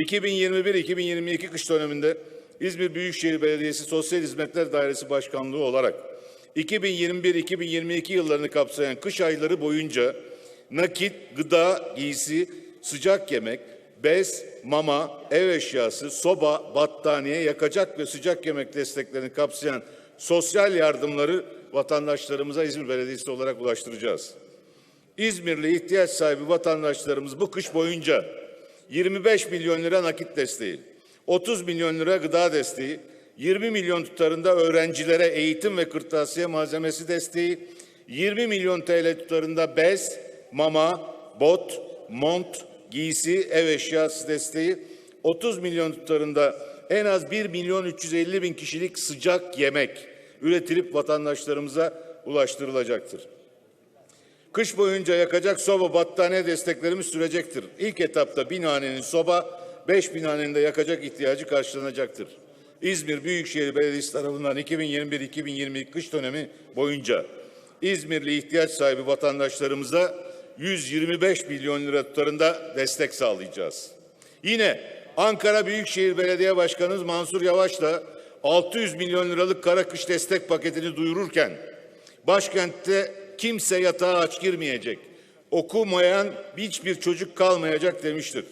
2021-2022 kış döneminde İzmir Büyükşehir Belediyesi Sosyal Hizmetler Dairesi Başkanlığı olarak 2021-2022 yıllarını kapsayan kış ayları boyunca nakit, gıda, giysi, sıcak yemek, bez, mama, ev eşyası, soba, battaniye, yakacak ve sıcak yemek desteklerini kapsayan sosyal yardımları vatandaşlarımıza İzmir Belediyesi olarak ulaştıracağız. İzmirli ihtiyaç sahibi vatandaşlarımız bu kış boyunca 25 milyon lira nakit desteği, 30 milyon lira gıda desteği, 20 milyon tutarında öğrencilere eğitim ve kırtasiye malzemesi desteği, 20 milyon TL tutarında bez, mama, bot, mont, giysi, ev eşyası desteği, 30 milyon tutarında en az 1 milyon 350 bin kişilik sıcak yemek üretilip vatandaşlarımıza ulaştırılacaktır. Kış boyunca yakacak soba battaniye desteklerimiz sürecektir. İlk etapta bin hanenin soba, beş bin hanenin de yakacak ihtiyacı karşılanacaktır. İzmir Büyükşehir Belediyesi tarafından 2021-2022 kış dönemi boyunca İzmirli ihtiyaç sahibi vatandaşlarımıza 125 milyon lira tutarında destek sağlayacağız. Yine Ankara Büyükşehir Belediye Başkanımız Mansur Yavaş'la 600 milyon liralık kara kış destek paketini duyururken başkentte kimse yatağa aç girmeyecek. Okumayan hiçbir çocuk kalmayacak demiştir.